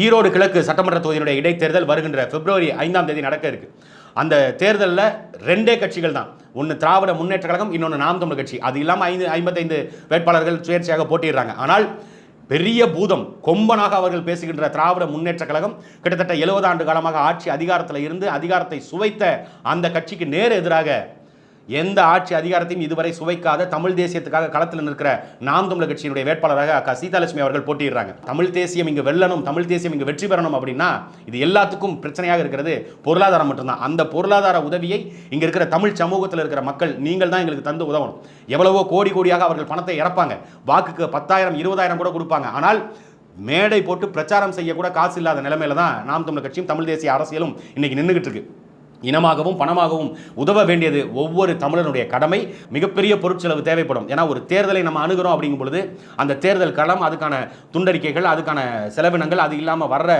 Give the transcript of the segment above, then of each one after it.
ஈரோடு கிழக்கு சட்டமன்ற தொகுதியினுடைய இடைத்தேர்தல் வருகின்ற பிப்ரவரி ஐந்தாம் தேதி நடக்க இருக்கு. அந்த தேர்தலில் ரெண்டே கட்சிகள் தான். ஒன்று திராவிட முன்னேற்ற கழகம் இன்னொன்று நாம் தமிழ் கட்சி. அது இல்லாமல் ஐந்து ஐம்பத்தைந்து வேட்பாளர்கள் சுயேட்சையாக போட்டிடுறாங்க. ஆனால் பெரிய பூதம் கொம்பனாக அவர்கள் பேசுகின்ற திராவிட முன்னேற்ற கழகம் கிட்டத்தட்ட எழுபது ஆண்டு காலமாக ஆட்சி அதிகாரத்தில் இருந்து அதிகாரத்தை சுவைத்த அந்த கட்சிக்கு நேர் எதிராக எந்த ஆட்சி அதிகாரத்தையும் இதுவரை சுவைக்காத தமிழ் தேசியத்துக்காக களத்தில் நிற்கிற நாம் தமிழர் கட்சியினுடைய வேட்பாளராக அக்கா சீதாலட்சுமி அவர்கள் போட்டியிடுறாங்க. தமிழ் தேசியம் இங்கு வெல்லணும் தமிழ் தேசியம் இங்கு வெற்றி பெறணும் அப்படின்னா இது எல்லாத்துக்கும் பிரச்சனையாக இருக்கிறது. பொருளாதாரம் மட்டும்தான். அந்த பொருளாதார உதவியை இங்கே இருக்கிற தமிழ் சமூகத்தில் இருக்கிற மக்கள் நீங்கள் தான் எங்களுக்கு தந்து உதவணும். எவ்வளவோ கோடி கோடியாக அவர்கள் பணத்தை இறப்பாங்க வாக்குக்கு பத்தாயிரம் இருபதாயிரம் கூட கொடுப்பாங்க. ஆனால் மேடை போட்டு பிரச்சாரம் செய்யக்கூட காசு இல்லாத நிலைமையில தான் நாம் தமிழர் கட்சியும் தமிழ் தேசிய அரசியலும் இன்னைக்கு நின்றுகிட்டு இருக்கு. இனமாகவும் பணமாகவும் உதவ வேண்டியது ஒவ்வொரு தமிழனுடைய கடமை. மிகப்பெரிய பொருட்செலவு தேவைப்படும். ஏன்னா ஒரு தேர்தலை நம்ம அணுகிறோம் அப்படிங்கும் பொழுது அந்த தேர்தல் களம் அதுக்கான துண்டறிக்கைகள் அதுக்கான செலவினங்கள் அது இல்லாமல் வர்ற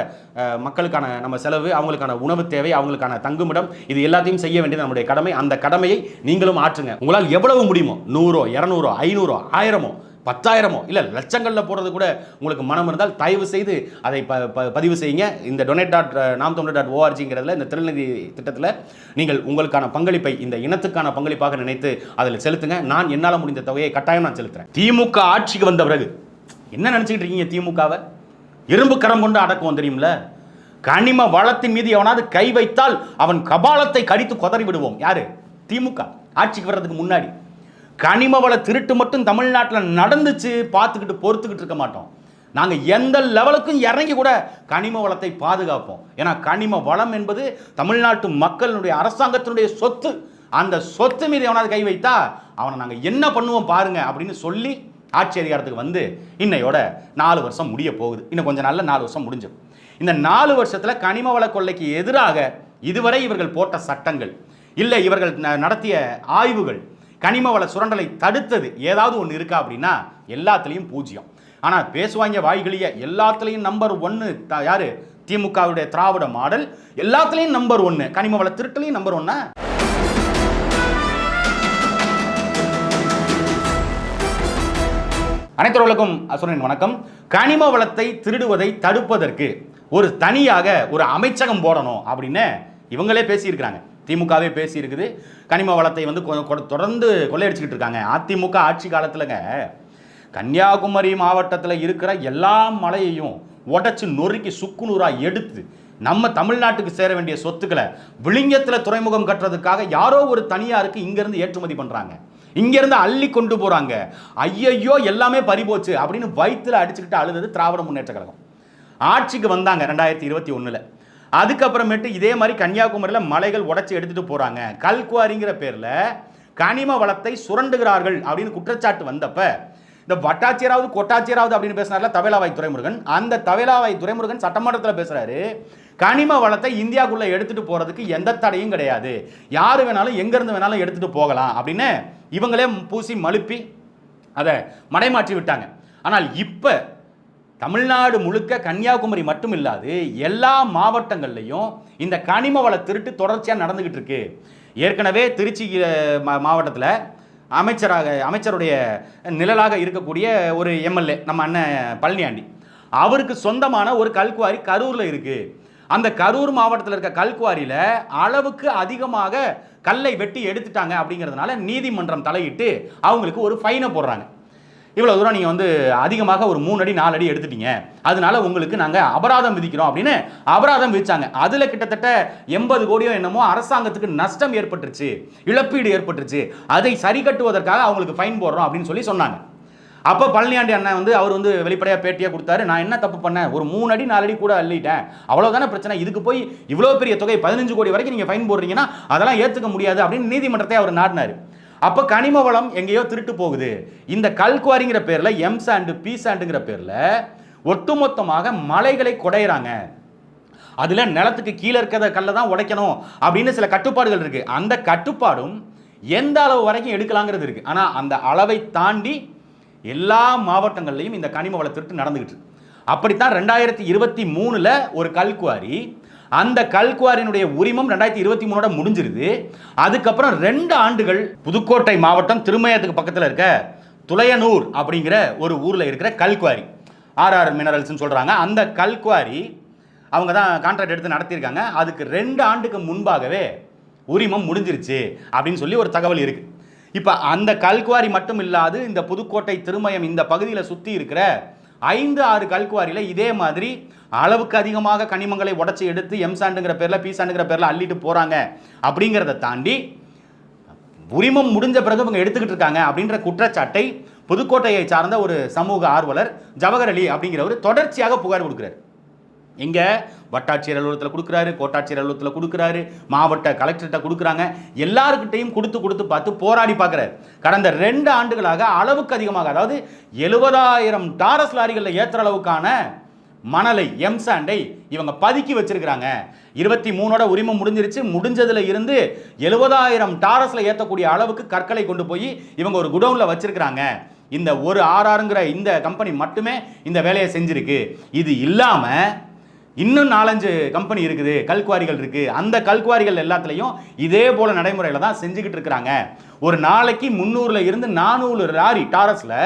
மக்களுக்கான நம்ம செலவு அவங்களுக்கான உணவு தேவை அவங்களுக்கான தங்குமிடம் இது எல்லாத்தையும் செய்ய வேண்டியது நம்முடைய கடமை. அந்த கடமையை நீங்களும் ஆற்றுங்க. உங்களால் எவ்வளவு முடியுமோ நூறோ இரநூறோ ஐநூறோ ஆயிரமோ பத்தாயிரமோ இல்லை லட்சங்களில் போடுறது கூட உங்களுக்கு மனம் இருந்தால் தயவு செய்து அதை ப ப- பதிவு செய்யுங்க. இந்த டொனேட் டாட் நாம் தமிழ் டாட் ஓஆர்ஜிங்கிறதுல இந்த திருநிதி திட்டத்தில் நீங்கள் உங்களுக்கான பங்களிப்பை இந்த இனத்துக்கான பங்களிப்பாக நினைத்து அதில் செலுத்துங்க. நான் என்னால் முடிந்த தொகையை கட்டாயம் நான் செலுத்துகிறேன் திமுக ஆட்சிக்கு வந்த பிறகு என்ன நினச்சிக்கிட்டு இருக்கீங்க திமுகவை? இரும்பு கரம் கொண்டு அடக்குவோம் தெரியுமில்ல கனிம வளத்தின் மீது எவனாவது கை வைத்தால் அவன் கபாலத்தை கடித்து கொதறி விடுவோம். யாரு? திமுக. ஆட்சிக்கு வர்றதுக்கு முன்னாடி. கனிம வள திருட்டு மட்டும் தமிழ்நாட்டில் நடந்துச்சு பார்த்துக்கிட்டு பொறுத்துக்கிட்டு இருக்க மாட்டோம். நாங்கள் எந்த லெவலுக்கும் இறங்கி கூட கனிம வளத்தை பாதுகாப்போம். ஏன்னா கனிம வளம் என்பது தமிழ்நாட்டு மக்களினுடைய அரசாங்கத்தினுடைய சொத்து. அந்த சொத்து மீது எவனாவது கை வைத்தா அவனை நாங்கள் என்ன பண்ணுவோம் பாருங்க அப்படின்னு சொல்லி ஆட்சி அதிகாரத்துக்கு வந்து இன்னையோட நாலு வருஷம் முடிய போகுது. இன்னும் கொஞ்சம் நாளில் நாலு வருஷம் முடிஞ்சிடும். இந்த நாலு வருஷத்தில் கனிம வள கொள்ளைக்கு எதிராக இதுவரை இவர்கள் போட்ட சட்டங்கள் இல்லை இவர்கள் ந- நடத்திய ஆய்வுகள் கனிம வள சுரண்டலை தடுத்தது ஏதாவது ஒன்று இருக்கா அப்படின்னா எல்லாத்துலேயும் பூஜ்ஜியம். ஆனால் பேசுவாங்க வாய்களிய எல்லாத்துலேயும் நம்பர் ஒன்று யாரு? திமுகவுடைய திராவிட மாடல். எல்லாத்துலேயும் நம்பர் ஒன்று கனிம வள திருட்டுலையும் நம்பர் ஒன்னா அனைத்தவர்களுக்கும் அசுரனின் வணக்கம். கனிம வளத்தை திருடுவதை தடுப்பதற்கு ஒரு தனியாக ஒரு அமைச்சகம் போடணும் அப்படின்னு இவங்களே பேசியிருக்கிறாங்க. திமுகவே பேசியிருக்குது. கனிம வளத்தை வந்து கொ- கொ- தொடர்ந்து கொள்ளையடிச்சுக்கிட்டு இருக்காங்க. அதிமுக ஆட்சி காலத்துலங்க கன்னியாகுமரி மாவட்டத்தில் இருக்கிற எல்லா மலையையும் உடச்சி நொறுக்கி சுக்குநூறாக எடுத்து நம்ம தமிழ்நாட்டுக்கு சேர வேண்டிய சொத்துக்களை விளிங்கத்தில் துறைமுகம் கட்டுறதுக்காக யாரோ ஒரு தனியாருக்கு இங்கேருந்து ஏற்றுமதி பண்ணுறாங்க இங்கேருந்து அள்ளி கொண்டு போகிறாங்க ஐயையோ எல்லாமே பறிபோச்சு அப்படின்னு வயிற்றில் அடிச்சுக்கிட்டு அழுதது திராவிட முன்னேற்ற கழகம். ஆட்சிக்கு வந்தாங்க ரெண்டாயிரத்தி இருபத்தி ஒன்றில் அதுக்கப்புறமேட்டு இதே மாதிரி கன்னியாகுமரியில் மலைகள் உடச்சி எடுத்துட்டு போகிறாங்க கல்குவாரிங்கிற பேரில் கனிம வளத்தை சுரண்டுகிறார்கள் அப்படின்னு குற்றச்சாட்டு வந்தப்ப இந்த வட்டாட்சியராவது கொட்டாட்சியராவது அப்படின்னு பேசினார்ல தவேலாவாய் துறைமுருகன் அந்த தவேலாவாய் துறைமுருகன் சட்டமன்றத்தில் பேசுறாரு கனிம வளத்தை இந்தியாவுக்குள்ளே எடுத்துட்டு போறதுக்கு எந்த தடையும் கிடையாது. யார் வேணாலும் எங்கேருந்து வேணாலும் எடுத்துட்டு போகலாம் அப்படின்னு இவங்களே பூசி மழுப்பி அதை மடைமாற்றி விட்டாங்க. ஆனால் இப்போ தமிழ்நாடு முழுக்க கன்னியாகுமரி மட்டும் இல்லாது எல்லா மாவட்டங்கள்லையும் இந்த கனிம வள திருட்டு தொடர்ச்சியாக நடந்துக்கிட்டு இருக்கு. ஏற்கனவே திருச்சி மாவட்டத்தில் அமைச்சராக அமைச்சருடைய நிழலாக இருக்கக்கூடிய ஒரு எம்எல்ஏ நம்ம அண்ணன் பழனியாண்டி. அவருக்கு சொந்தமான ஒரு கல்குவாரி கரூரில் இருக்கு. அந்த கரூர் மாவட்டத்தில் இருக்க கல்குவாரியில் அளவுக்கு அதிகமாக கல்லை வெட்டி எடுத்துட்டாங்க அப்படிங்கிறதுனால நீதிமன்றம் தலையிட்டு அவங்களுக்கு ஒரு ஃபைனை போடுறாங்க. இவ்வளோ தூரம் நீங்கள் வந்து அதிகமாக ஒரு மூணு அடி நாலு அடி எடுத்துட்டீங்க. அதனால உங்களுக்கு நாங்கள் அபராதம் விதிக்கிறோம் அப்படின்னு அபராதம் விதிச்சாங்க. அதில் கிட்டத்தட்ட எண்பது கோடியோ என்னமோ அரசாங்கத்துக்கு நஷ்டம் ஏற்பட்டுருச்சு இழப்பீடு ஏற்பட்டுருச்சு. அதை சரி கட்டுவதற்காக அவங்களுக்கு ஃபைன் போடுறோம் அப்படின்னு சொல்லி சொன்னாங்க. அப்போ பழனியாண்டி அண்ணன் வந்து அவர் வந்து வெளிப்படையாக பேட்டியாக கொடுத்தாரு நான் என்ன தப்பு பண்ணேன்? ஒரு மூணு அடி நாலு அடி கூட அள்ளிட்டேன். அவ்வளோதானே பிரச்சனை? இதுக்கு போய் இவ்வளோ பெரிய தொகை பதினஞ்சு கோடி வரைக்கும் நீங்கள் ஃபைன் போடுறீங்கன்னா அதெல்லாம் ஏற்றுக்க முடியாது அப்படின்னு நீதிமன்றத்தை அவர் நாடினார். அப்போ கனிம வளம் எங்கேயோ திருட்டு போகுது. இந்த கல்குவாரிங்கிற பேரில் எம் சாண்டு பி சாண்டுங்கிற பேரில் ஒட்டுமொத்தமாக மலைகளை குடையிறாங்க. அதில் நிலத்துக்கு கீழே இருக்கிற கல்லை தான் உடைக்கணும் அப்படின்னு சில கட்டுப்பாடுகள் இருக்குது அந்த கட்டுப்பாடும் எந்த அளவு வரைக்கும் எடுக்கலாங்கிறது இருக்குது ஆனால் அந்த அளவை தாண்டி எல்லா மாவட்டங்கள்லையும் இந்த கனிம வள திருட்டு நடந்துக்கிட்டு அப்படித்தான் ரெண்டாயிரத்தி இருபத்தி மூணில் ஒரு கல்குவாரி அந்த கல்குவாரியினுடைய உரிமம் ரெண்டாயிரத்தி இருபத்தி மூணோட முடிஞ்சிருது. அதுக்கப்புறம் ரெண்டு ஆண்டுகள் புதுக்கோட்டை மாவட்டம் திருமயத்துக்கு பக்கத்தில் இருக்க துளையனூர் அப்படிங்கிற ஒரு ஊரில் இருக்கிற கல்குவாரி. ஆர்ஆர் மினரல்ஸ்னு சொல்கிறாங்க அந்த கல்குவாரி அவங்க தான் கான்ட்ராக்ட் எடுத்து நடத்தியிருக்காங்க. அதுக்கு ரெண்டு ஆண்டுக்கு முன்பாகவே உரிமம் முடிஞ்சிருச்சு அப்படின்னு சொல்லி ஒரு தகவல் இருக்குது இப்போ அந்த கல்குவாரி மட்டும் இல்லாது இந்த புதுக்கோட்டை திருமயம் இந்த பகுதியில் சுற்றி இருக்கிற ஐந்து ஆறு கல்குவாரியில் இதே மாதிரி அளவுக்கு அதிகமாக கனிமங்களை உடச்சி எடுத்து எம் சாண்டுங்கிற பேரில் பி சாண்டுங்கிற பேரில் அள்ளிட்டு போகிறாங்க அப்படிங்கிறத தாண்டி உரிமம் முடிஞ்ச பிறகு இவங்க எடுத்துக்கிட்டு இருக்காங்க அப்படின்ற குற்றச்சாட்டை புதுக்கோட்டையை சார்ந்த ஒரு சமூக ஆர்வலர் ஜவஹர் அலி அப்படிங்கிறவர் தொடர்ச்சியாக புகார் கொடுக்குறாரு. எங்கே? வட்டாட்சியர் அலுவலகத்தில் கொடுக்குறாரு கோட்டாட்சியர் அலுவலகத்தில் கொடுக்குறாரு மாவட்ட கலெக்டர்கிட்ட கொடுக்குறாங்க. எல்லாருக்கிட்டையும் கொடுத்து கொடுத்து பார்த்து போராடி பார்க்குறாரு. கடந்த ரெண்டு ஆண்டுகளாக அளவுக்கு அதிகமாக அதாவது எழுபதாயிரம் டாரஸ் லாரிகளில் ஏற்றுற அளவுக்கான மணலை எம் சாண்டை இவங்க பதுக்கி வச்சிருக்கிறாங்க. இருபத்தி மூணோட உரிமம் முடிஞ்சிருச்சு. முடிஞ்சதுல இருந்து எழுபதாயிரம் டாரஸ்ல ஏற்றக்கூடிய அளவுக்கு கற்களை கொண்டு போய் இவங்க ஒரு குடவுன்ல வச்சிருக்கிறாங்க. இந்த ஒரு ஆர்ஆருங்கிற இந்த கம்பெனி மட்டுமே இந்த வேலையை செஞ்சிருக்கு. இது இல்லாமல் இன்னும் நாலஞ்சு கம்பெனி இருக்குது கல்குவாரிகள் இருக்குது அந்த கல்குவாரிகள் எல்லாத்துலேயும் இதே போல் நடைமுறையில் தான் செஞ்சுக்கிட்டு இருக்கிறாங்க. ஒரு நாளைக்கு முந்நூறில் இருந்து நானூறு லாரி டாரஸில்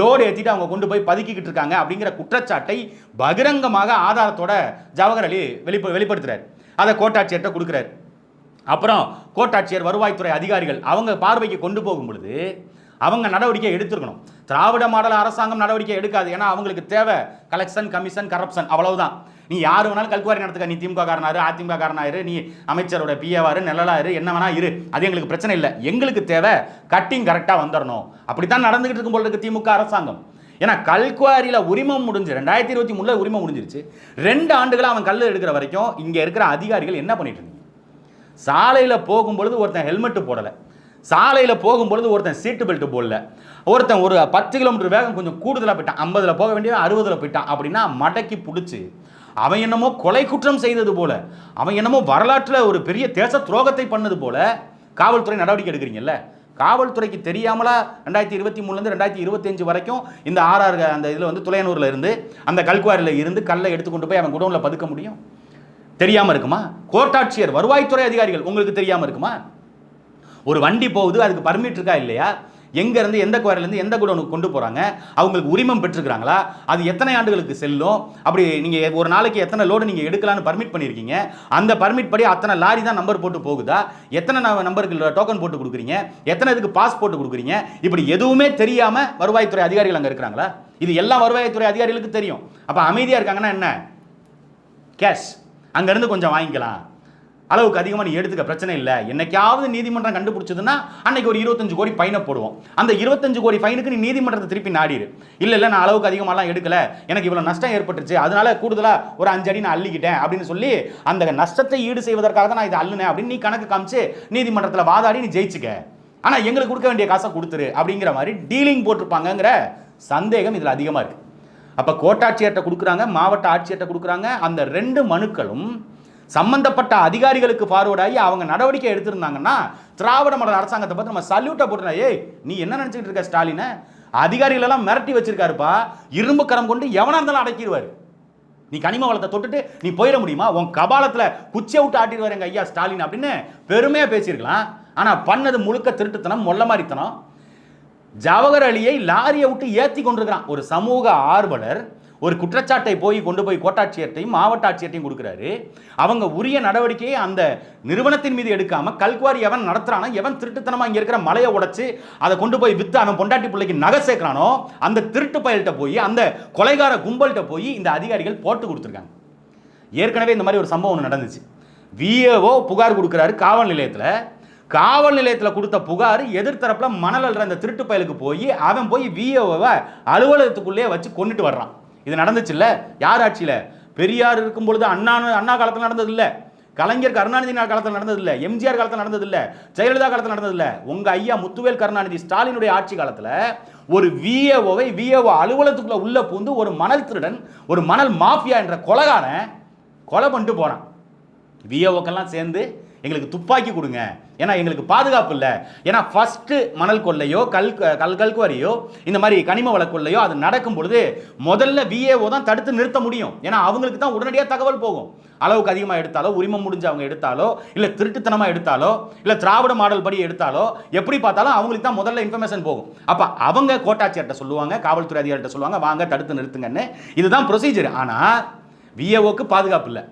லோடு ஏற்றிட்டு அவங்க கொண்டு போய் பதுக்கிக்கிட்டு இருக்காங்க அப்படிங்கிற குற்றச்சாட்டை பகிரங்கமாக ஆதாரத்தோட ஜவஹர் அலி வெளிப்ப வெளிப்படுத்துகிறார் அதை கோட்டாட்சியர்கிட்ட கொடுக்குறாரு. அப்புறம் கோட்டாட்சியர் வருவாய்த்துறை அதிகாரிகள் அவங்க பார்வைக்கு கொண்டு போகும் பொழுது அவங்க நடவடிக்கை எடுத்திருக்கணும். திராவிட மாடல் அரசாங்கம் நடவடிக்கை எடுக்காது. ஏன்னா அவங்களுக்கு தேவை கலெக்ஷன் கமிஷன் கரப்ஷன் அவ்வளவுதான். நீ யார் வேணாலும் கல்குவாரி நடத்துக்க. நீ திமுக காரனாரு அதிமுக காரனாரு நீ அமைச்சரோட பிஏவாரு நிழலாரு என்ன வேணா இரு. அது எங்களுக்கு பிரச்சனை இல்லை. எங்களுக்கு தேவை கட்டிங் கரெக்டாக வந்துடணும் அப்படித்தான் நடந்துகிட்டு இருக்கும் போல இருக்கு திமுக அரசாங்கம். ஏன்னா கல்குவாரியில் உரிமம் முடிஞ்சு ரெண்டாயிரத்தி இருபத்தி மூணில் உரிமம் முடிஞ்சிருச்சு. ரெண்டு ஆண்டுகளாக அவன் கல் எடுக்கிற வரைக்கும் இங்கே இருக்கிற அதிகாரிகள் என்ன பண்ணிட்டு இருந்தீங்க? சாலையில் போகும்பொழுது ஒருத்தன் ஹெல்மெட்டு போடலை. சாலையில் போகும்பொழுது ஒருத்தன் சீட்டு பெல்ட் போடல. ஒருத்தன் ஒரு பத்து கிலோமீட்டர் வேகம் கொஞ்சம் கூடுதலாக போயிட்டான். ஐம்பதில் போக வேண்டிய அறுபதில் போயிட்டான். அப்படின்னா மடக்கி பிடிச்சி அவன் என்னமோ கொலை குற்றம் செய்தது போல அவன் என்னமோ வரலாற்றில் ஒரு பெரிய தேச துரோகத்தை பண்ணது போல காவல்துறை நடவடிக்கை எடுக்கிறீங்கல்ல? காவல்துறைக்கு தெரியாமலா ரெண்டாயிரத்தி இருபத்தி மூணுலேருந்து ரெண்டாயிரத்தி இருபத்தஞ்சு வரைக்கும் இந்த ஆர்ஆர் அந்த இதில் வந்து துளையனூரில் இருந்து அந்த கல்குவாரியில் இருந்து கல்லை எடுத்து கொண்டு போய் அவன் குடோனில் பதுக்க முடியும்? தெரியாமல் இருக்குமா? கோட்டாட்சியர் வருவாய்த்துறை அதிகாரிகள் உங்களுக்கு தெரியாமல் இருக்குமா? ஒரு வண்டி போகுது அதுக்கு பர்மிட் இருக்கா இல்லையா? எங்கேருந்து எந்த குவாரிலேருந்து எந்த குடோனுக்கு கொண்டு போகிறாங்க அவங்களுக்கு உரிமம் பெற்றுக்கிறாங்களா அது எத்தனை ஆண்டுகளுக்கு செல்லும்? அப்படி நீங்கள் ஒரு நாளைக்கு எத்தனை லோடு நீங்கள் எடுக்கலாம்னு பர்மிட் பண்ணியிருக்கீங்க? அந்த பர்மிட் படி அத்தனை லாரி தான் நம்பர் போட்டு போகுதா? எத்தனை நம்பருக்கு டோக்கன் போட்டு கொடுக்குறீங்க? எத்தனை இதுக்கு பாஸ் போட்டு கொடுக்குறீங்க? இப்படி எதுவுமே தெரியாமல் வருவாய்த்துறை அதிகாரிகள் அங்கே இருக்கிறாங்களா? இது எல்லா வருவாய்த்துறை அதிகாரிகளுக்கு தெரியும். அப்போ அமைதியாக இருக்காங்கன்னா என்ன? கேஷ் அங்கேருந்து கொஞ்சம் வாங்கிக்கலாம். அளவுக்கு அதிகமாக நீ எடுத்துக்க பிரச்சனை இல்லை. என்னைக்காவது நீதிமன்றம் கண்டுபிடிச்சதுன்னா அன்னைக்கு ஒரு இருபத்தஞ்சு கோடி ஃபைனை போடுவோம். அந்த இருபத்தஞ்சு கோடி ஃபைனுக்கு நீ நீதிமன்றத்தை திருப்பி நாடிடு. இல்லை இல்லை நான் அளவுக்கு அதிகமாகலாம் எடுக்கல. எனக்கு இவ்வளோ நஷ்டம் ஏற்பட்டுச்சு அதனால கூடுதலாக ஒரு அஞ்சு அடி நான் அள்ளிக்கிட்டேன் அப்படின்னு சொல்லி அந்த நஷ்டத்தை ஈடு செய்வதற்காக தான் நான் இதை அள்ளுனேன் அப்படின்னு நீ கணக்கு காமிச்சு நீதிமன்றத்தில் வாதாடி நீ ஜெயிச்சுக்க. ஆனால் எங்களுக்கு கொடுக்க வேண்டிய காசை கொடுத்துரு அப்படிங்கிற மாதிரி டீலிங் போட்டிருப்பாங்கங்கிற சந்தேகம் இதில் அதிகமாக இருக்குது அப்போ கோட்டாட்சியர்கிட்ட கொடுக்குறாங்க மாவட்ட ஆட்சியர்கிட்ட கொடுக்குறாங்க. அந்த ரெண்டு மனுக்களும் சம்பந்தப்பட்ட அதிகாரிகளுக்கு ஃபார்வர்ட் ஆகி அவங்க நடவடிக்கை எடுத்திருந்தாங்கன்னா திராவிட மாடல் அரசாங்கத்தை பார்த்து நம்ம சல்யூட்டை போட்டுனா ஏய் நீ என்ன நினச்சிக்கிட்டு இருக்க ஸ்டாலினை? அதிகாரிகளெல்லாம் மிரட்டி வச்சிருக்காருப்பா. இரும்பு கரம் கொண்டு எவனாக இருந்தாலும் அடக்கிடுவார். நீ கனிம வளத்தை தொட்டுட்டு நீ போயிட முடியுமா? உன் கபாலத்தில் குச்சியை விட்டு ஆட்டிடுவார் எங்க ஐயா ஸ்டாலின் அப்படின்னு பெருமையாக பேசியிருக்கலாம். ஆனால் பண்ணது முழுக்க திருட்டுத்தனம் மொல்ல மாதிரித்தனம் ஜவஹர் அலியை லாரியை விட்டு ஏற்றி கொண்டிருக்கிறான். ஒரு சமூக ஆர்வலர் ஒரு குற்றச்சாட்டை போய் கொண்டு போய் கோட்டாட்சியர்ட்டையும் மாவட்ட ஆட்சியர்ட்டையும் கொடுக்குறாரு. அவங்க உரிய நடவடிக்கையை அந்த நிறுவனத்தின் மீது எடுக்காமல் கல்குவாரி எவன் நடத்துறானோ எவன் திருட்டுத்தனமாக இங்கே இருக்கிற மலையை உடச்சி அதை கொண்டு போய் விற்று அவன் பொண்டாட்டி பிள்ளைக்கு நகை சேர்க்குறானோ அந்த திருட்டு பயல்கிட்ட போய் அந்த கொலைகார கும்பல்கிட்ட போய் இந்த அதிகாரிகள் போட்டு கொடுத்துருக்காங்க. ஏற்கனவே இந்த மாதிரி ஒரு சம்பவம் ஒன்று நடந்துச்சு. விஏஓ புகார் கொடுக்குறாரு காவல் நிலையத்தில். காவல் நிலையத்தில் கொடுத்த புகார் எதிர்த்தரப்பில் மணல் அல்ற அந்த திருட்டு பயலுக்கு போய் அவன் போய் விஏஓவை அலுவலகத்துக்குள்ளேயே வச்சு கொண்டுட்டு வர்றான். இது நடந்துச்சுல்ல? யார் ஆட்சியில்? பெரியார் இருக்கும் பொழுது அண்ணா அண்ணா காலத்தில் நடந்ததில்ல. கலைஞர் கருணாநிதி காலத்தில் நடந்ததில்லை. எம்ஜிஆர் காலத்தில் நடந்ததில்லை. ஜெயலலிதா காலத்தில் நடந்ததில்லை. உங்கள் ஐயா முத்துவேல் கருணாநிதி ஸ்டாலினுடைய ஆட்சி காலத்தில் ஒரு விஏஓவை விஏஓ அலுவலகத்துக்குள்ளே உள்ள பூந்து ஒரு மணல் திருடன் ஒரு மணல் மாஃபியா என்ற கொலகாரன் கொலை பண்ணிட்டு போகிறான் விஏஓக்கெல்லாம் சேர்ந்து எங்களுக்கு துப்பாக்கி கொடுங்க. ஏன்னா எங்களுக்கு பாதுகாப்பு இல்லை. ஏன்னா ஃபஸ்ட்டு மணல் கொள்ளையோ கல் கல் கல்குவாரியோ இந்த மாதிரி கனிம வள கொள்ளையோ அது நடக்கும் பொழுது முதல்ல விஏஓ தான் தடுத்து நிறுத்த முடியும். ஏன்னா அவங்களுக்கு தான் உடனடியாக தகவல் போகும். அளவுக்கு அதிகமாக எடுத்தாலோ உரிமம் முடிஞ்சு அவங்க எடுத்தாலோ இல்லை திருட்டுத்தனமாக எடுத்தாலோ இல்லை திராவிட மாடல் படி எடுத்தாலோ எப்படி பார்த்தாலும் அவங்களுக்கு தான் முதல்ல இன்ஃபர்மேஷன் போகும். அப்போ அவங்க கோட்டாட்சியர்கிட்ட சொல்லுவாங்க காவல்துறை அதிகாரிகிட்ட சொல்லுவாங்க வாங்க தடுத்து நிறுத்துங்கன்னு. இதுதான் ப்ரொசீஜர் ஆனால் விஏஓக்கு பாதுகாப்பு இல்லை.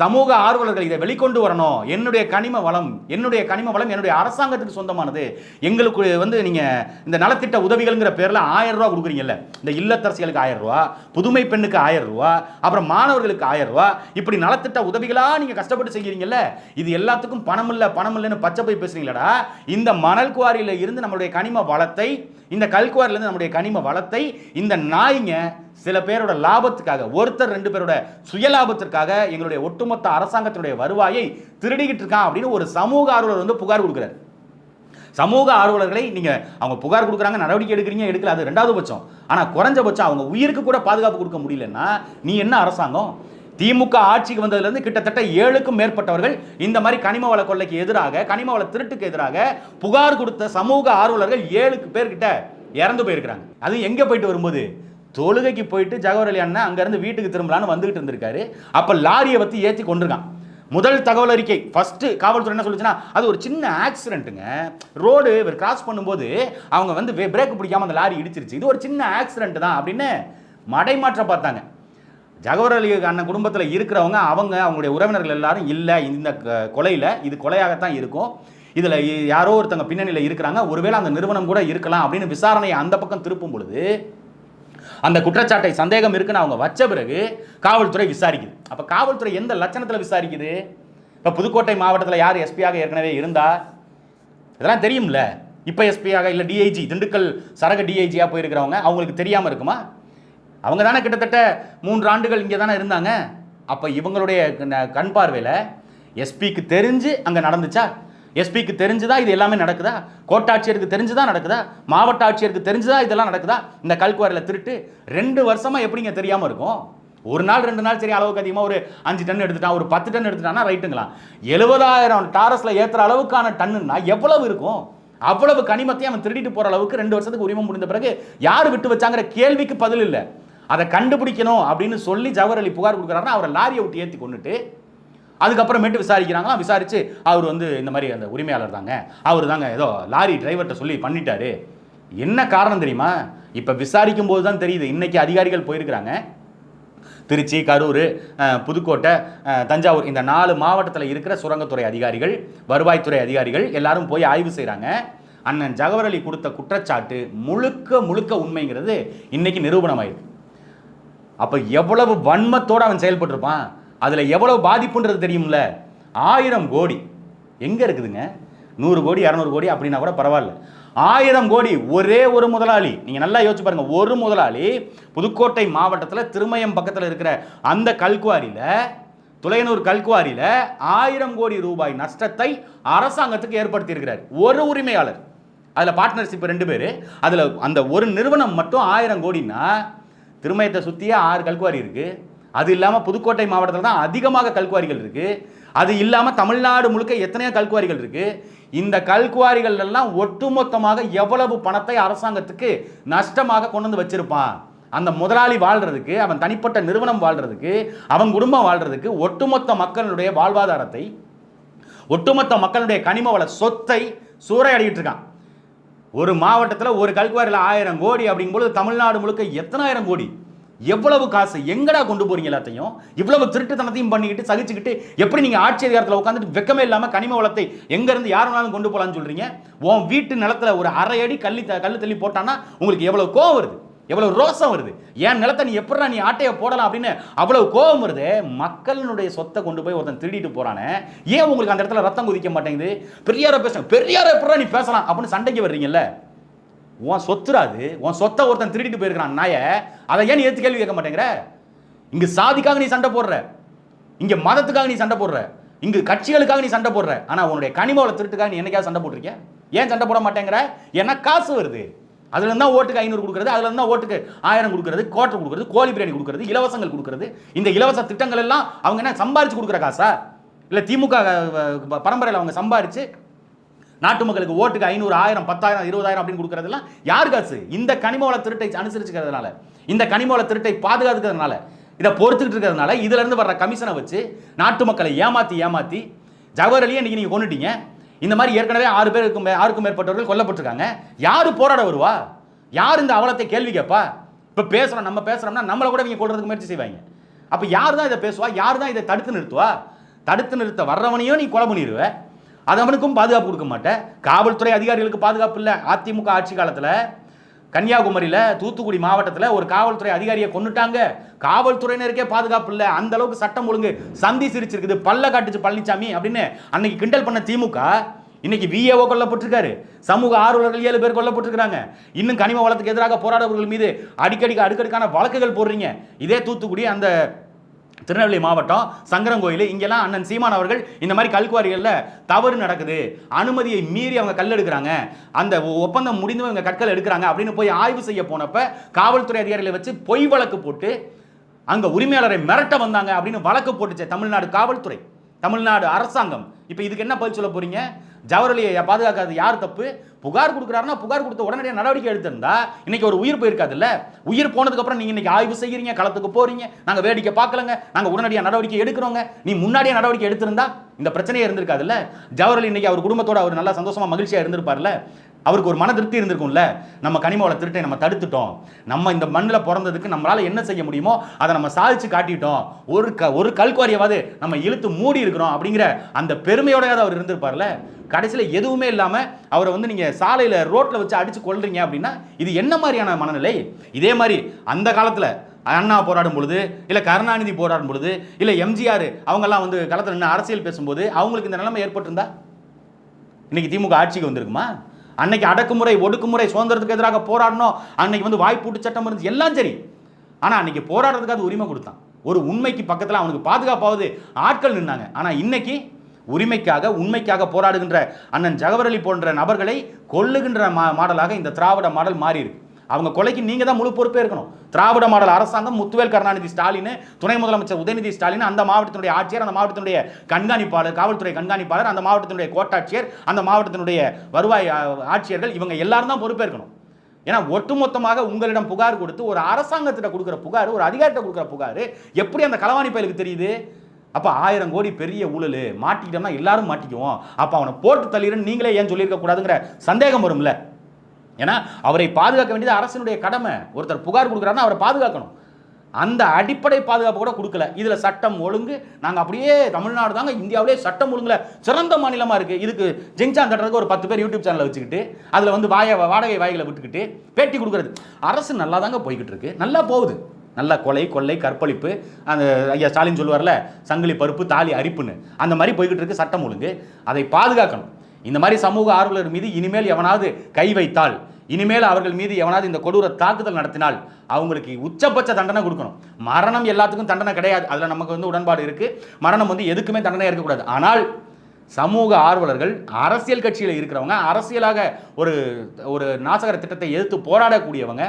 சமூக ஆர்வலர்கள் இதை வெளிக்கொண்டு வரணும். என்னுடைய கனிம வளம் என்னுடைய கனிம வளம் என்னுடைய அரசாங்கத்துக்கு சொந்தமானது. எங்களுக்கு வந்து நீங்கள் இந்த நலத்திட்ட உதவிகள்ங்கிற பேரில் ஆயிரம் ரூபா கொடுக்குறீங்கல்ல. இந்த இல்லத்தரசிகளுக்கு ஆயிரம் ரூபா புதுமை பெண்ணுக்கு ஆயிரம் ரூபா அப்புறம் மாணவர்களுக்கு ஆயிரம் ரூபா இப்படி நலத்திட்ட உதவிகளாக நீங்கள் கஷ்டப்பட்டு செய்கிறீங்கல்ல. இது எல்லாத்துக்கும் பணம் இல்லை பணம் இல்லைன்னு பச்சை போய் பேசுறீங்களடா. இந்த மணல் குவாரியில் இருந்து நம்மளுடைய கனிம வளத்தை இந்த கல்குவாரிலேருந்து நம்முடைய கனிம வளத்தை இந்த நாய்ங்க சில பேரோட லாபத்துக்காக ஒருத்தர் ரெண்டு பேரோட சுயலாபத்திற்காக எங்களுடைய ஒட்டுமொத்த அரசாங்கத்தினுடைய வருவாயை திருடிக்கிட்டு இருக்கான் அப்படின்னு ஒரு சமூக ஆர்வலர் வந்து புகார் கொடுக்குறாரு. சமூக ஆர்வலர்களை நீங்கள் அவங்க புகார் கொடுக்குறாங்க நடவடிக்கை எடுக்கிறீங்க எடுக்கல அது ரெண்டாவது பட்சம். ஆனால் குறைஞ்சபட்சம் அவங்க உயிருக்கு கூட பாதுகாப்பு கொடுக்க முடியலன்னா நீ என்ன அரசாங்கம்? திமுக ஆட்சிக்கு வந்ததுலேருந்து கிட்டத்தட்ட ஏழுக்கும் மேற்பட்டவர்கள் இந்த மாதிரி கனிம வள கொள்ளைக்கு எதிராக கனிம வள திருட்டுக்கு எதிராக புகார் கொடுத்த சமூக ஆர்வலர்கள் ஏழுக்கு பேர்கிட்ட இறந்து போயிருக்கிறாங்க. அது எங்கே போயிட்டு வரும்போது? தொழுகைக்கு போயிட்டு ஜகவர் அலி அண்ணன் அங்கேருந்து வீட்டுக்கு திரும்பலான்னு வந்துகிட்டு இருந்திருக்காரு. அப்போ லாரியை பற்றி ஏற்றி கொண்டிருக்கான் முதல் தகவல் அறிக்கை ஃபஸ்ட்டு காவல்துறை என்ன சொல்லுச்சுன்னா அது ஒரு சின்ன ஆக்சிடென்ட்டுங்க ரோடு இவர் கிராஸ் பண்ணும்போது அவங்க வந்து பிரேக் பிடிக்காமல் அந்த லாரி இடிச்சிருச்சு. இது ஒரு சின்ன ஆக்சிடென்ட் தான் அப்படின்னு மடைமாற்ற பார்த்தாங்க. ஜகவர் அலி அண்ணன் குடும்பத்தில் இருக்கிறவங்க அவங்க அவங்களுடைய உறவினர்கள் எல்லாரும் இல்லை இந்த கொலையில் இது கொலையாகத்தான் இருக்கும். இதில் யாரோ ஒருத்தங்க பின்னணியில் இருக்கிறாங்க. ஒருவேளை அந்த நிறுவனம் கூட இருக்கலாம் அப்படின்னு விசாரணையை அந்த பக்கம் திருப்பும் பொழுது அந்த குற்றச்சாட்டை சந்தேகம் இருக்குன்னு அவங்க வச்ச பிறகு காவல்துறை விசாரிக்குது. அப்போ காவல்துறை எந்த லட்சணத்தில் விசாரிக்குது? இப்போ புதுக்கோட்டை மாவட்டத்தில் யார் எஸ்பியாக ஏற்கனவே இருந்தா? இதெல்லாம் தெரியும்ல. இப்போ எஸ்பியாக இல்லை டிஐஜி திண்டுக்கல் சரக டிஐஜியாக போயிருக்கிறவங்க அவங்களுக்கு தெரியாமல் இருக்குமா? அவங்க தானே கிட்டத்தட்ட மூன்று ஆண்டுகள் இங்கே தானே இருந்தாங்க? அப்போ இவங்களுடைய கண்- கண் பார்வையில் எஸ்பிக்கு தெரிஞ்சு அங்கே நடந்துச்சா? எஸ்பிக்கு தெரிஞ்சுதா இது எல்லாமே நடக்குதா? கோட்டாட்சியருக்கு தெரிஞ்சுதா நடக்குதா? மாவட்ட ஆட்சியருக்கு தெரிஞ்சுதா இதெல்லாம் நடக்குதா? இந்த கல்குவாரியில் திருட்டு ரெண்டு வருஷமாக எப்படிங்க தெரியாமல் இருக்கும்? ஒரு நாள் ரெண்டு நாள் சரி அளவுக்கு அதிகமாக ஒரு அஞ்சு டன் எடுத்துட்டான் ஒரு பத்து டன் எடுத்துட்டான்னா ரைட்டுங்களா? எழுபதாயிரம் டாரஸில் ஏற்றுற அளவுக்கான டன்னுன்னா எவ்வளவு இருக்கும்? அவ்வளவு கனிமத்தையும் அவன் திருடிட்டு போகிற அளவுக்கு ரெண்டு வருஷத்துக்கு உரிமம் முடிந்த பிறகு யார் விட்டு வச்சாங்கிற கேள்விக்கு பதில் இல்லை. அதை கண்டுபிடிக்கணும் அப்படின்னு சொல்லி ஜவஹர் அலி புகார் கொடுக்குறாருன்னா அவரை லாரியை விட்டு ஏற்றி கொண்டுட்டு அதுக்கப்புறமேட்டு விசாரிக்கிறாங்களா விசாரித்து அவர் வந்து இந்த மாதிரி அந்த உரிமையாளர் தாங்க. அவர் தாங்க ஏதோ லாரி டிரைவர்கிட்ட சொல்லி பண்ணிட்டாரு. என்ன காரணம் தெரியுமா? இப்போ விசாரிக்கும் போது தான் தெரியுது. இன்றைக்கி அதிகாரிகள் போயிருக்கிறாங்க. திருச்சி கரூர் புதுக்கோட்டை தஞ்சாவூர் இந்த நாலு மாவட்டத்தில் இருக்கிற சுரங்கத்துறை அதிகாரிகள் வருவாய்த்துறை அதிகாரிகள் எல்லாரும் போய் ஆய்வு செய்கிறாங்க அண்ணன் ஜகவர் அலி கொடுத்த குற்றச்சாட்டு முழுக்க முழுக்க உண்மைங்கிறது இன்றைக்கி நிரூபணமாயிருக்கு. அப்போ எவ்வளவு வன்மத்தோடு அவன் செயல்பட்டிருப்பான்? அதில் எவ்வளவு பாதிப்புன்றது தெரியும்ல? ஆயிரம் கோடி. எங்கே இருக்குதுங்க? நூறு கோடி இரநூறு கோடி அப்படின்னா கூட பரவாயில்ல. ஆயிரம் கோடி ஒரே ஒரு முதலாளி. நீங்கள் நல்லா யோசிச்சு பாருங்கள் ஒரு முதலாளி புதுக்கோட்டை மாவட்டத்தில் திருமயம் பக்கத்தில் இருக்கிற அந்த கல்குவாரியில் துளையனூர் கல்குவாரியில் ஆயிரம் கோடி ரூபாய் நஷ்டத்தை அரசாங்கத்துக்கு ஏற்படுத்தியிருக்கிறார். ஒரு உரிமையாளர். அதில் பார்ட்னர்ஷிப் ரெண்டு பேர். அதில் அந்த ஒரு நிறுவனம் மட்டும் ஆயிரம் கோடின்னா திருமயத்தை சுற்றியே ஆறு கல்குவாரி இருக்குது அது இல்லாமல் புதுக்கோட்டை மாவட்டத்தில் தான் அதிகமாக கல்குவாரிகள் இருக்குது அது இல்லாமல் தமிழ்நாடு முழுக்க எத்தனையோ கல்குவாரிகள் இருக்குது இந்த கல்குவாரிகள் எல்லாம் ஒட்டுமொத்தமாக எவ்வளவு பணத்தை அரசாங்கத்துக்கு நஷ்டமாக கொண்டு வந்து வச்சிருப்பான்? அந்த முதலாளி வாழ்கிறதுக்கு அவன் தனிப்பட்ட நிறுவனம் வாழ்கிறதுக்கு அவன் குடும்பம் வாழ்கிறதுக்கு ஒட்டுமொத்த மக்களுடைய வாழ்வாதாரத்தை ஒட்டுமொத்த மக்களுடைய கனிம வள சொத்தை சூறையாடிட்டு இருக்கான். ஒரு மாவட்டத்தில் ஒரு கல்குவாரியில் ஆயிரம் கோடி அப்படிங்கும்போது தமிழ்நாடு முழுக்க எத்தனாயிரம் கோடி? எவ்வளவு காசு? எங்கடா கொண்டு போறீங்க எல்லாத்தையும்? இவ்வளவு திருட்டுத்தனத்தையும் பண்ணிக்கிட்டு சகிச்சுக்கிட்டு எப்படி நீங்க ஆட்சி அதிகாரத்தில் உட்காந்துட்டு வெக்கமே இல்லாம கனிம வளத்தை எங்க இருந்து யார் வேணாலும் கொண்டு போகலான்னு சொல்றீங்க? உன் வீட்டு நிலத்துல ஒரு அரை அடி கல்லி த- தள்ளி போட்டான்னா உங்களுக்கு எவ்வளவு கோவம் வருது? எவ்வளவு ரோசம் வருது. என் நிலத்தை நீ எப்படா நீ ஆட்டையை போடலாம் அப்படின்னு அவ்வளவு கோபம் வருது. மக்களினுடைய சொத்தை கொண்டு போய் ஒருத்தன் திருடிட்டு போறானே. ஏன் உங்களுக்கு அந்த இடத்துல ரத்தம் குதிக்க மாட்டேங்குது? பெரியார பேசுங்க. பெரியார எப்படா நீ பேசலாம் அப்படின்னு சண்டைக்கு வர்றீங்கல்ல. உன் சொத்துராது உன் சொத்தை ஒருத்தன் திருடிட்டு போயிருக்கிறான் நாய. அதை ஏன் ஏற்று கேள்வி கேட்க மாட்டேங்கிற? இங்க சாதிக்காக நீ சண்டை போடுற. இங்க மதத்துக்காக நீ சண்டை போடுற. இங்கு கட்சிகளுக்காக நீ சண்டை போடுற. ஆனா உன்னுடைய கனிமவள திருட்டுக்காக நீ என்னைக்காவது சண்டை போட்டிருக்கிய? ஏன் சண்டை போட மாட்டேங்கிற? ஏன்னா காசு வருது. அதுல இருந்தா ஓட்டுக்கு ஐநூறு கொடுக்குறது அதுல இருந்தா ஓட்டுக்கு ஆயிரம் கொடுக்குறது கோட்டை கொடுக்குறது கோழி பிரியாணி கொடுக்குறது இலவசங்கள் கொடுக்குறது. இந்த இலவச திட்டங்கள் எல்லாம் அவங்க என்ன சம்பாரிச்சு கொடுக்குற காசா? இல்ல திமுக பரம்பரையில் அவங்க சம்பாரிச்சு நாட்டு மக்களுக்கு ஓட்டுக்கு ஐநூறு ஆயிரம் பத்தாயிரம் இருபதாயிரம் அப்படின்னு கொடுக்கறதெல்லாம் யார் காசு? இந்த கனிமவள திருட்டை அனுசரிச்சுக்கிறதுனால இந்த கனிமவள திருட்டை பாதுகாத்துக்கிறதுனால இதை பொறுத்துக்கிட்டு இருக்கிறதுனால இதுல இருந்து வர்ற கமிஷனை வச்சு நாட்டு மக்களை ஏமாத்தி ஏமாத்தி ஜவஹர் அலியை இன்னைக்கு நீங்க கொண்டுட்டீங்க இந்த மாதிரி ஏற்கனவே ஆறு பேருக்கும் ஆறுக்கும் மேற்பட்டவர்கள் கொல்லப்பட்டிருக்காங்க. யார் போராட வருவா? யார் இந்த அவலத்தை கேள்வி கேட்பா? இப்போ பேசுகிறோம் நம்ம பேசுகிறோம்னா நம்மளை கூட இவங்க கொள்றதுக்கு முயற்சி செய்வாங்க. அப்போ யார் தான் இதை பேசுவா? யார் தான் இதை தடுத்து நிறுத்துவா? தடுத்து நிறுத்த வர்றவனையும் நீ கொலை பண்ணிடுவ அது அவனுக்கும் பாதுகாப்பு கொடுக்க மாட்டேன் காவல்துறை அதிகாரிகளுக்கு பாதுகாப்பு இல்லை. அதிமுக ஆட்சி காலத்தில் கன்னியாகுமரியில் தூத்துக்குடி மாவட்டத்தில் ஒரு காவல்துறை அதிகாரியை கொண்டுட்டாங்க காவல்துறையினருக்கே பாதுகாப்பு இல்லை. அந்த அளவுக்கு சட்டம் ஒழுங்கு சந்தி சிரிச்சிருக்குது. பல்ல காட்டுச்சு பழனிசாமி அப்படின்னு அன்னைக்கு கிண்டல் பண்ண திமுக இன்னைக்கு விஏஓ கொல்லப்பட்டிருக்காரு. சமூக ஆர்வலர்கள் ஏழு பேர் கொல்லப்பட்டிருக்கிறாங்க. இன்னும் கனிம வளத்துக்கு எதிராக போராடவர்கள் மீது அடிக்கடி அடுக்கடுக்கான வழக்குகள் போடுறீங்க. இதே தூத்துக்குடி அந்த திருநெல்வேலி மாவட்டம் சங்கரங்கோயில். இங்கெல்லாம் அண்ணன் சீமான் அவர்கள் இந்த மாதிரி கல்குவாரிகளில் தவறு நடக்குது. அனுமதியை மீறி அவங்க கல் எடுக்கிறாங்க. அந்த ஒப்பந்தம் முடிந்து இவங்க கற்கள் எடுக்கிறாங்க அப்படின்னு போய் ஆய்வு செய்ய போனப்ப காவல்துறை அதிகாரிகளை வச்சு பொய் வழக்கு போட்டு அங்கே உரிமையாளரை மிரட்ட வந்தாங்க அப்படின்னு வழக்கு போட்டுச்சு தமிழ்நாடு காவல்துறை. தமிழ்நாடு அரசாங்கம். இப்போ இதுக்கு என்ன பதில் சொல்ல போறீங்க? ஜவஹர்லியை பாதுகாக்காது யார் தப்பு? புகார் கொடுக்குறாருன்னா புகார் கொடுத்த உடனடியாக நடவடிக்கை எடுத்திருந்தா இன்னைக்கு ஒரு உயிர் போயிருக்காதுல்ல? உயிர் போனதுக்கப்புறம் நீங்கள் இன்றைக்கி இன்னைக்கு ஆய்வு செய்கிறீங்க களத்துக்கு போகிறீங்க நாங்கள் வேடிக்கை பார்க்கலங்க நாங்கள் உடனடியாக நடவடிக்கை எடுக்கிறோங்க. நீ முன்னாடியே நடவடிக்கை எடுத்திருந்தா இந்த பிரச்சனையே இருந்திருக்காதுல்ல? ஜவஹர்லி இன்னைக்கு அவர் குடும்பத்தோட அவர் நல்லா சந்தோஷமாக மகிழ்ச்சியாக இருந்திருப்பார்ல? அவருக்கு ஒரு மன திருப்தி இருந்திருக்கும்ல. நம்ம கனிமவள திருட்டை நம்ம தடுத்துட்டோம். நம்ம இந்த மண்ணில் பிறந்ததுக்கு நம்மளால் என்ன செய்ய முடியுமோ அதை நம்ம சாதிச்சு காட்டிட்டோம். ஒரு க ஒரு கல்குவாரியாவது நம்ம இழுத்து மூடி இருக்கிறோம் அப்படிங்கிற அந்த பெருமையோடையாவது அவர் இருந்திருப்பார்ல. கடைசியில் எதுவுமே இல்லாமல் அவரை வந்து நீங்கள் சாலையில் ரோட்டில் வச்சு அடித்து கொள்றீங்க அப்படின்னா இது என்ன மாதிரியான மனநிலை? இதே மாதிரி அந்த காலத்தில் அண்ணா போராடும் பொழுது இல்லை கருணாநிதி போராடும் பொழுது இல்லை எம்ஜிஆர் அவங்கெல்லாம் வந்து களத்தில் நின்று அரசியல் பேசும்போது அவங்களுக்கு இந்த நிலைமை ஏற்பட்டிருந்தா? இன்றைக்கி திமுக ஆட்சிக்கு வந்திருக்குமா? அன்னைக்கு அடக்குமுறை ஒடுக்குமுறை சுதந்திரத்துக்கு எதிராக போராடணும். அன்னைக்கு வந்து வாய்ப்பூட்டு சட்டம் இருந்துச்சு. எல்லாம் சரி. ஆனால் அன்னைக்கு போராடுறதுக்கு அது உரிமை கொடுத்தான். ஒரு உண்மைக்கு பக்கத்தில் அவனுக்கு பாதுகாப்பாவது ஆட்கள் நின்னாங்க. ஆனால் இன்னைக்கு உரிமைக்காக உண்மைக்காக போராடுகின்ற அண்ணன் ஜகவரலி போன்ற நபர்களை கொல்லுகின்ற மா- மாடலாக இந்த திராவிட மாடல் மாறி இருக்கு அவங்க கொலைக்கு நீங்கள் தான் முழு பொறுப்பே இருக்கணும். திராவிட மாடல் அரசாங்கம் முத்துவேல் கருணாநிதி ஸ்டாலின் துணை முதலமைச்சர் உதயநிதி ஸ்டாலின் அந்த மாவட்டத்தினுடைய ஆட்சியர் அந்த மாவட்டத்தினுடைய கண்காணிப்பாளர் காவல்துறை கண்காணிப்பாளர் அந்த மாவட்டத்தினுடைய கோட்டாட்சியர் அந்த மாவட்டத்தினுடைய வருவாய் ஆட்சியர்கள் இவங்க எல்லாரும் தான் பொறுப்பேற்கணும் ஏன்னா ஒட்டுமொத்தமாக உங்களிடம் புகார் கொடுத்து ஒரு அரசாங்கத்திட்ட கொடுக்குற புகார் ஒரு அதிகாரத்தை கொடுக்குற புகார் எப்படி அந்த களவாணி பயலுக்கு தெரியுது? அப்போ ஆயிரம் கோடி பெரிய ஊழல் மாட்டிக்கிட்டோம்னா எல்லாரும் மாட்டிக்குவோம். அப்போ அவனை போட்டு தள்ளிடுன்னு நீங்களே ஏன் சொல்லியிருக்க கூடாதுங்கிற சந்தேகம் வரும்ல. ஏன்னா அவரை பாதுகாக்க வேண்டியது அரசினுடைய கடமை. ஒருத்தர் புகார் கொடுக்குறாருன்னா அவரை பாதுகாக்கணும். அந்த அடிப்படை பாதுகாப்பு கூட கொடுக்கல. இதில் சட்டம் ஒழுங்கு நாங்கள் அப்படியே தமிழ்நாடு தாங்க இந்தியாவிலே சட்டம் ஒழுங்கில் சிறந்த மாநிலமாக இருக்குது இதுக்கு ஜிங்சான் தட்டுறதுக்கு ஒரு பத்து பேர் யூடியூப் சேனலை வச்சுக்கிட்டு அதில் வந்து வாய வாடகை வாய்களை விட்டுக்கிட்டு பேட்டி கொடுக்குறது. அரசு நல்லா தாங்க போய்கிட்டு இருக்கு. நல்லா போகுது. நல்லா கொலை கொள்ளை கற்பழிப்பு அந்த ஐயா ஸ்டாலின் சொல்லுவார்ல சங்கிலி பருப்பு தாலி அரிப்புன்னு. அந்த மாதிரி போய்கிட்டு இருக்கு சட்டம் ஒழுங்கு. அதை பாதுகாக்கணும். இந்த மாதிரி சமூக ஆர்வலர் மீது இனிமேல் எவனாவது கை வைத்தால் இனிமேல் அவர்கள் மீது எவனாவது இந்த கொடூர தாக்குதல் நடத்தினால் அவங்களுக்கு உச்சபட்ச தண்டனை கொடுக்கணும். மரணம் எல்லாத்துக்கும் தண்டனை கிடையாது. அதில் நமக்கு வந்து உடன்பாடு இருக்குது மரணம் வந்து எதுக்குமே தண்டனை இருக்கக்கூடாது. ஆனால் சமூக ஆர்வலர்கள் அரசியல் கட்சியில் இருக்கிறவங்க அரசியலாக ஒரு ஒரு நாசகர திட்டத்தை எதிர்த்து போராடக்கூடியவங்க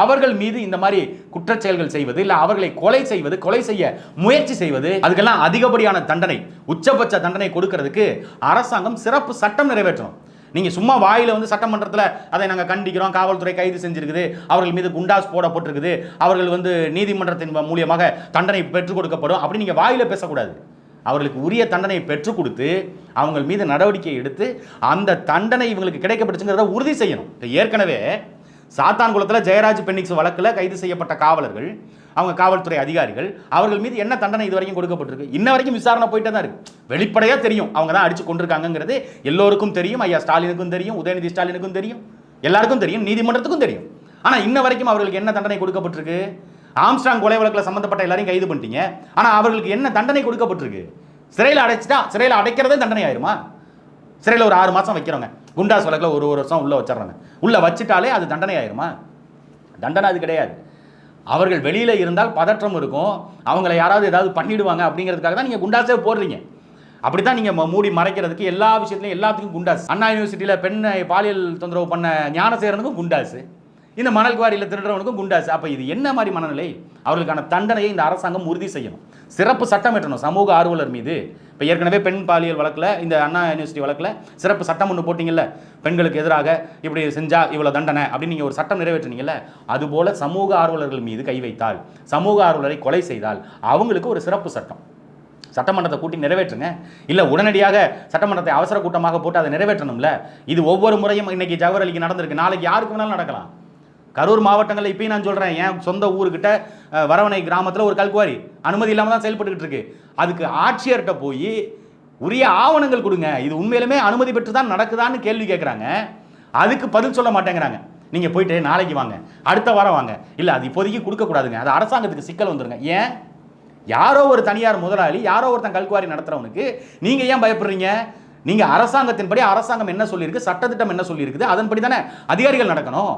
அவர்கள் மீது இந்த மாதிரி குற்றச்செயல்கள் செய்வது இல்லை அவர்களை கொலை செய்வது கொலை செய்ய முயற்சி செய்வது அதுக்கெல்லாம் அதிகப்படியான தண்டனை உச்சபட்ச தண்டனை கொடுக்கறதுக்கு அரசாங்கம் சிறப்பு சட்டம் நிறைவேற்றணும். நீங்கள் சும்மா வாயில் வந்து சட்டமன்றத்தில் அதை நாங்கள் கண்டிக்கிறோம் காவல்துறை கைது செஞ்சிருக்குது அவர்கள் மீது குண்டாஸ் போடப்பட்டிருக்குது அவர்கள் வந்து நீதிமன்றத்தின் மூலியமாக தண்டனை பெற்றுக் கொடுக்கப்படும் அப்படி நீங்கள் வாயில் பேசக்கூடாது. அவர்களுக்கு உரிய தண்டனையை பெற்றுக் கொடுத்து அவங்கள் மீது நடவடிக்கை எடுத்து அந்த தண்டனை இவங்களுக்கு கிடைக்கப்பட்டுச்சுங்கிறத உறுதி செய்யணும். ஏற்கனவே சாத்தான்குளத்தில் ஜெயராஜ் பென்னிக்ஸ் வழக்கில் கைது செய்யப்பட்ட காவலர்கள் அவங்க காவல்துறை அதிகாரிகள் அவர்கள் மீது என்ன தண்டனை இது வரைக்கும் கொடுக்கப்பட்டிருக்கு? இன்ன வரைக்கும் விசாரணை போயிட்டே தான் இருக்கு. வெளிப்படையாக தெரியும். அவங்க தான் அடிச்சு கொண்டிருக்காங்கங்கிறது எல்லோருக்கும் தெரியும். ஐயா ஸ்டாலினுக்கும் தெரியும். உதயநிதி ஸ்டாலினுக்கும் தெரியும். எல்லாருக்கும் தெரியும். நீதிமன்றத்துக்கும் தெரியும். ஆனால் இன்ன வரைக்கும் அவர்களுக்கு என்ன தண்டனை கொடுக்கப்பட்டிருக்கு? ஆம்ஸ்டாங் கொலை வழக்கில் சம்மந்தப்பட்ட எல்லாரையும் கைது பண்ணிட்டீங்க. ஆனால் அவர்களுக்கு என்ன தண்டனை கொடுக்கப்பட்டிருக்கு? சிறையில் அடைச்சிட்டா சிறையில் அடைக்கிறதே தண்டனை ஆயிருமா? சிறையில் ஒரு ஆறு மாதம் வைக்கிறவங்க. குண்டாஸ் வழக்கில் ஒரு ஒரு வருஷம் உள்ளே வச்சிடறாங்க. உள்ளே வச்சுட்டாலே அது தண்டனை ஆயிருமா? தண்டனை அது கிடையாது. அவர்கள் வெளியில் இருந்தால் பதற்றம் இருக்கும். அவங்கள யாராவது ஏதாவது பண்ணிடுவாங்க அப்படிங்கிறதுக்காக தான் நீங்கள் குண்டாஸே போடுறீங்க. அப்படி தான் ம- மூடி மறைக்கிறதுக்கு எல்லா விஷயத்துலையும் எல்லாத்துக்கும் குண்டாஸ். அண்ணா யூனிவர்சிட்டியில் பெண்ணை பாலியல் தொந்தரவு பண்ண ஞானசேரனுக்கும் குண்டாஸ். இந்த மணல் குவாரியில் திருடுறவனுக்கும் குண்டாசு அப்போ இது என்ன மாதிரி மனநிலை? அவர்களுக்கான தண்டனையை இந்த அரசாங்கம் உறுதி செய்யணும். சிறப்பு சட்டம் எட்டணும் சமூக ஆர்வலர் மீது. இப்போ ஏற்கனவே பெண் பாலியல் வழக்கில் இந்த அண்ணா யூனிவர்சிட்டி வழக்கில் சிறப்பு சட்டம் ஒன்று போட்டிங்கல்ல? பெண்களுக்கு எதிராக இப்படி செஞ்சால் இவ்வளோ தண்டனை அப்படின்னு நீங்கள் ஒரு சட்டம் நிறைவேற்றினீங்கல்ல? அதுபோல சமூக ஆர்வலர்கள் மீது கை வைத்தால் சமூக ஆர்வலரை கொலை செய்தால் அவங்களுக்கு ஒரு சிறப்பு சட்டம். சட்டமன்றத்தை கூட்டி நிறைவேற்றுங்க. இல்லை உடனடியாக சட்டமன்றத்தை அவசர கூட்டமாக போட்டு அதை நிறைவேற்றணும்ல? இது ஒவ்வொரு முறையும் இன்னைக்கு ஜவஹர் அலிக்கு நடந்திருக்கு. நாளைக்கு யாருக்கு வேணாலும் நடக்கலாம். கரூர் மாவட்டங்களில் இப்பயும் நான் சொல்கிறேன் என் சொந்த ஊருக்கிட்ட வரவணை கிராமத்தில் ஒரு கல்குவாரி. அனுமதி இல்லாமல் தான் செயல்பட்டுக்கிட்டு இருக்கு. அதுக்கு ஆட்சியர்கிட்ட போய் உரிய ஆவணங்கள் கொடுங்க. இது உண்மையிலுமே அனுமதி பெற்று தான் நடக்குதான்னு கேள்வி கேட்குறாங்க அதுக்கு பதில் சொல்ல மாட்டேங்கிறாங்க. நீங்கள் போயிட்டு நாளைக்கு வாங்க. அடுத்த வாரம் வாங்க. இல்லை அது இப்போதைக்கு கொடுக்கக்கூடாதுங்க அது அரசாங்கத்துக்கு சிக்கல் வந்துருங்க. ஏன்? யாரோ ஒரு தனியார் முதலாளி யாரோ ஒருத்தன் கல்குவாரி நடத்துறவனுக்கு நீங்கள் ஏன் பயப்படுறீங்க? நீங்கள் அரசாங்கத்தின்படி அரசாங்கம் என்ன சொல்லியிருக்கு சட்டத்திட்டம் என்ன சொல்லியிருக்குது அதன்படி தானே அதிகாரிகள் நடக்கணும்.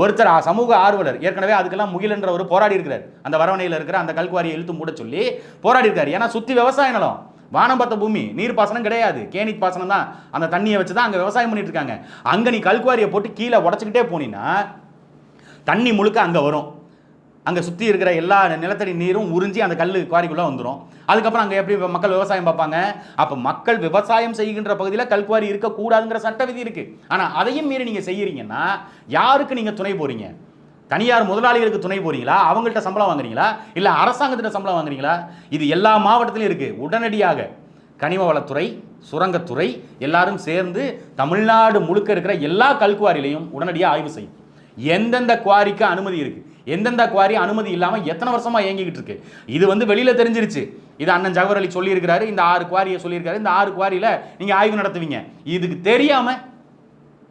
ஒருத்தர் சமூக ஆர்வலர் ஏற்கனவே அதுக்கெல்லாம் முகிலன்ற ஒரு போராடி இருக்கிறார். அந்த வரவணையில் இருக்கிற அந்த கல்குவாரியை இழுத்து மூட சொல்லி போராடி இருக்கார். ஏன்னா சுற்றி விவசாய நிலம் வானம் பார்த்த பூமி நீர் பாசனம் கிடையாது. கேணி பாசனம் தான். அந்த தண்ணியை வச்சு தான் அங்கே விவசாயம் பண்ணிட்டு இருக்காங்க. அங்கே நீ கல்குவாரியை போட்டு கீழே உடச்சிக்கிட்டே போனீங்கன்னா தண்ணி முழுக்க அங்கே வரும். அங்கே சுற்றி இருக்கிற எல்லா நிலத்தடி நீரும் உறிஞ்சி அந்த கல் குவாரிக்குள்ளே வந்துடும் அதுக்கப்புறம் அங்கே எப்படி மக்கள் விவசாயம் பார்ப்பாங்க? அப்போ மக்கள் விவசாயம் செய்கின்ற பகுதியில் கல்குவாரி இருக்கக்கூடாதுங்கிற சட்ட விதி இருக்குது ஆனால் அதையும் மீறி நீங்கள் செய்கிறீங்கன்னா யாருக்கு நீங்கள் துணை போகிறீங்க தனியார் முதலாளிகளுக்கு துணை போகிறீங்களா அவங்கள்ட்ட சம்பளம் வாங்குறீங்களா? இல்லை அரசாங்கத்திட்ட சம்பளம் வாங்குறீங்களா? இது எல்லா மாவட்டத்திலும் இருக்குது உடனடியாக கனிம வளத்துறை சுரங்கத்துறை எல்லாரும் சேர்ந்து தமிழ்நாடு முழுக்க இருக்கிற எல்லா கல்குவாரிலையும் உடனடியாக ஆய்வு செய்யும். எந்தெந்த குவாரிக்கு அனுமதி இருக்குது எந்தெந்த குவாரி அனுமதி இல்லாமல் எத்தனை வருஷமாக இயங்கிக்கிட்டு இருக்கு? இது வந்து வெளியில் தெரிஞ்சிருச்சு. இது அண்ணன் ஜவஹர் அலி சொல்லியிருக்கிறாரு. இந்த ஆறு குவாரியை சொல்லியிருக்காரு. இந்த ஆறு குவாரியில் நீங்கள் ஆய்வு நடத்துவீங்க. இதுக்கு தெரியாமல்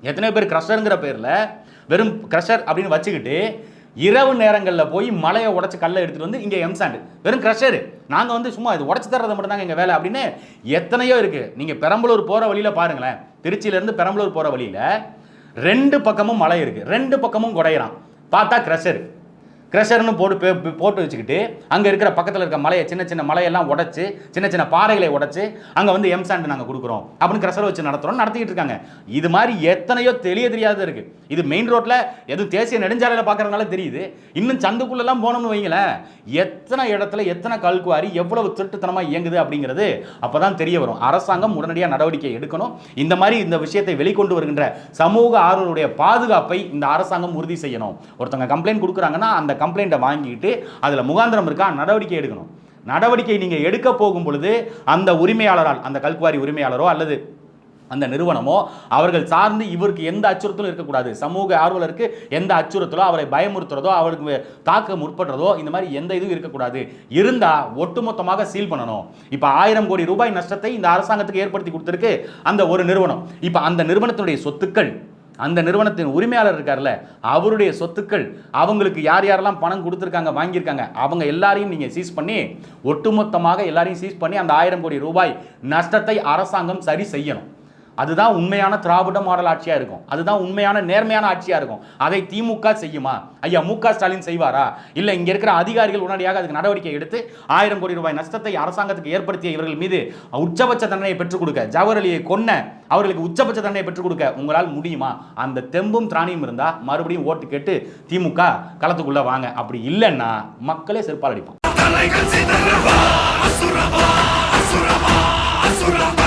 எத்தனை பேர் க்ரஷருங்கிற பேரில் வெறும் க்ரஷர் அப்படின்னு வச்சுக்கிட்டு இரவு நேரங்களில் போய் மலையை உடச்சி கல்லை எடுத்துகிட்டு வந்து இங்கே எம்சாண்டு வெறும் க்ரஷரு. நாங்கள் வந்து சும்மா இது உடச்சி தர்றது மட்டும் தாங்க எங்கள் வேலை அப்படின்னு எத்தனையோ இருக்குது நீங்கள் பெரம்பலூர் போகிற வழியில் பாருங்களேன். திருச்சியிலேருந்து பெரம்பலூர் போகிற வழியில் ரெண்டு பக்கமும் மலை இருக்குது ரெண்டு பக்கமும் குடையிறான். பார்த்தா க்ரஷரு. க்ரெஷர்னு போட்டு போட்டு வச்சுக்கிட்டு அங்கே இருக்கிற பக்கத்தில் இருக்க மலையை சின்ன சின்ன மலையெல்லாம் உடச்சி சின்ன சின்ன பாறைகளை உடச்சி அங்கே வந்து எம்சாண்ட் நாங்கள் கொடுக்குறோம். அப்படின்னு க்ரஷர் வச்சு நடத்துகிறோம் நடத்திக்கிட்டு இருக்காங்க. இது மாதிரி எத்தனையோ தெளிய தெரியாத இருக்குது இது மெயின் ரோட்டில் எதுவும் தேசிய நெடுஞ்சாலையில் பார்க்குறதுனால தெரியுது. இன்னும் சந்துக்குள்ளெல்லாம் போனோம்னு வைங்களேன். எத்தனை இடத்துல எத்தனை கல்குவாரி எவ்வளவு திருட்டுத்தனமாக இயங்குது அப்படிங்கிறது அப்போ தான் தெரிய வரும். அரசாங்கம் உடனடியாக நடவடிக்கை எடுக்கணும். இந்த மாதிரி இந்த விஷயத்தை வெளிக்கொண்டு வருகின்ற சமூக ஆர்வலுடைய பாதுகாப்பை இந்த அரசாங்கம் உறுதி செய்யணும். ஒருத்தவங்க கம்ப்ளைண்ட் கொடுக்குறாங்கன்னா அந்த கம்ப்ளைண்ட்டை வாங்கிட்டு அதில் முகாந்திரம் இருக்கா? நடவடிக்கை எடுக்கணும். நடவடிக்கை நீங்கள் எடுக்க போகும் பொழுது அந்த உரிமையாளரால் அந்த கல்குவாரி உரிமையாளரோ அல்லது அந்த நிறுவனமோ அவர்கள் சார்ந்து இவருக்கு எந்த அச்சுறுத்தலும் இருக்கக்கூடாது. சமூக ஆர்வலருக்கு எந்த அச்சுறுத்தலோ அவரை பயமுறுத்துறதோ அவருக்கு தாக்க முற்படுறதோ இந்த மாதிரி எந்த இதுவும் இருக்கக்கூடாது. இருந்தால் ஒட்டுமொத்தமாக சீல் பண்ணணும். இப்போ ஆயிரம் கோடி ரூபாய் நஷ்டத்தை இந்த அரசாங்கத்துக்கு ஏற்படுத்தி கொடுத்துருக்கு அந்த ஒரு நிறுவனம். இப்போ அந்த நிறுவனத்தினுடைய சொத்துக்கள் அந்த நிறுவனத்தின் உரிமையாளர் இருக்கார்ல அவருடைய சொத்துக்கள் அவங்களுக்கு யார் யாரெல்லாம் பணம் கொடுத்துருக்காங்க வாங்கியிருக்காங்க அவங்க எல்லாரையும் நீங்கள் சீஸ் பண்ணி ஒட்டுமொத்தமாக எல்லாரையும் சீஸ் பண்ணி அந்த ஆயிரம் கோடி ரூபாய் நஷ்டத்தை அரசாங்கம் சரி செய்யணும். அதுதான் உண்மையான திராவிட மாடல் ஆட்சியாக இருக்கும். அதுதான் உண்மையான நேர்மையான ஆட்சியாக இருக்கும். அதை திமுக செய்யுமா? ஐயா மு ஸ்டாலின் செய்வாரா? இல்லை இங்கே இருக்கிற அதிகாரிகள் உடனடியாக அதுக்கு நடவடிக்கை எடுத்து ஆயிரம் கோடி ரூபாய் நஷ்டத்தை அரசாங்கத்துக்கு ஏற்படுத்திய இவர்கள் மீது உச்சபட்ச தண்டனையை பெற்றுக் கொடுக்க ஜவஹர் கொன்ன அவர்களுக்கு உச்சபட்ச தண்டனை பெற்றுக் கொடுக்க உங்களால் முடியுமா? அந்த தெம்பும் திராணியும் இருந்தால் மறுபடியும் ஓட்டு கேட்டு திமுக களத்துக்குள்ளே வாங்க. அப்படி இல்லைன்னா மக்களே செருப்பால் அடிப்போம் அசுரபா அசுரபா அசுரபா அசுரபா